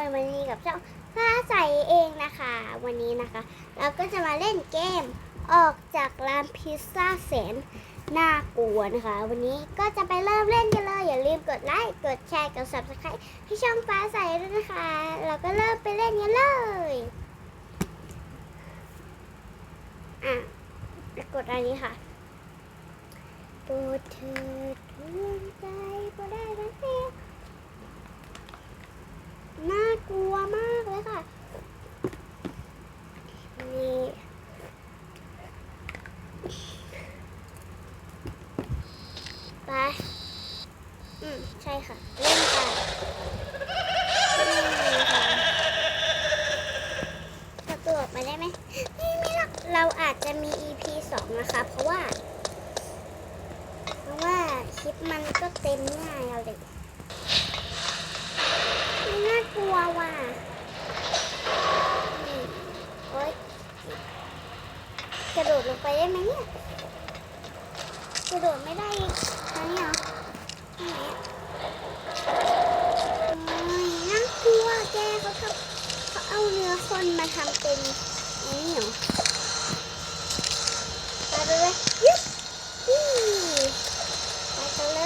วันนี้กับช่องฟ้าใสเองนะคะ วันนี้นะคะ เราก็จะมาเล่นเกมออกจากร้านพิซซ่าแสนน่ากลัวนะคะ วันนี้ก็จะไปเริ่มเล่นกันเลย อย่าลืมกดไลค์กดแชร์กด subscribe ให้ช่องฟ้าใสด้วยนะคะ เราก็เริ่มไปเล่นกันเลยอะกดอันนี้ค่ะโปรดเธอดวงใจโปรดได้รักเธอ น่ากลัวมากเลยค่ะ นี่ ไป อืมใช่ค่ะ เล่นไปนี่ค่ะประตูออกมาได้ไหมไม่ไม่หรอกเราอาจจะมี EP สองนะคะ เพราะว่า เพราะว่าคลิปมันก็เต็มง่ายเอาเลยไม่น่ากลัวว่ะนี่โอ๊ยกระโดดลงไปได้ไหมเนี่ยกระโดดไม่ได้ อันนี้เหรอน่ากลัวแกเขาทำเขาเอาเนื้อคนมาทำเป็นอ้นี่เหรอไปเลยยึบไปกันเล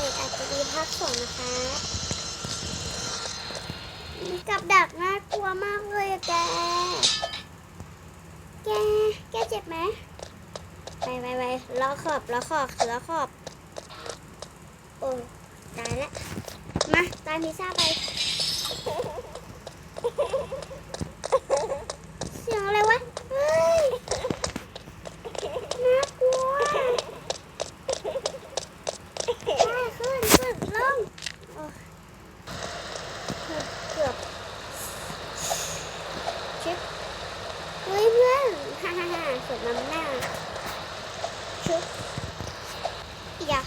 ยอาจจะมีภาคสองนะคะกับดักน่ากลัวมากเลยแก แก แกเจ็บไหมไปไปไปล้อขอบล้อขอบล้อขอบ โอ้ตายแล้วมาตามพิซซ่าไป เสียงอะไรวะเฮ้ยน่ากลัวได้ขึ้นขึ้นลงโอ้เกือบชิปเฮ้ยเพื่อนฮ่าฮ่าฮ่าสดน้ำหน้าชุบอยาก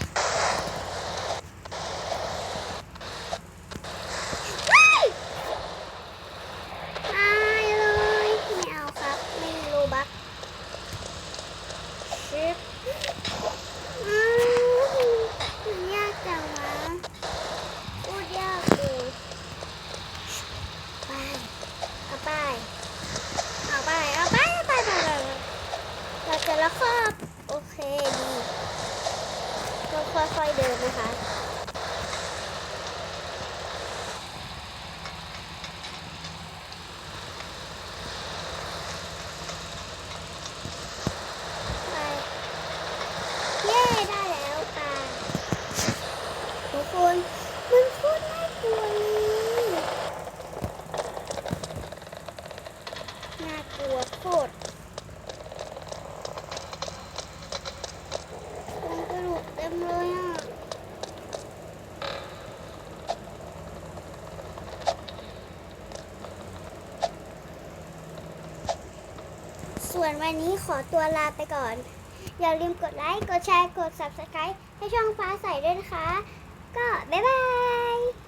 เฮ้ยตายเลยไม่เอาครับ ไม่รู้บักชิปอ้าวมันยากจังวะพูดยากเลย ไป เอาไป เอาไป เอาไปเอาไปไปไปเราจะละครอบโอเคดีก็ค่อยๆเดินนะคะ ไป เย้ ได้แล้วค่ะทุกคนมันโคตรน่ากลัวเลย ตัวโคตรงกระดูกเต็มเลยอะส่วนวันนี้ขอตัวลาไปก่อน อย่าลืมกดไลค์ กดแชร์ กด subscribe ให้ช่องฟ้าใสด้วยนะคะ ก็บ๊ายบาย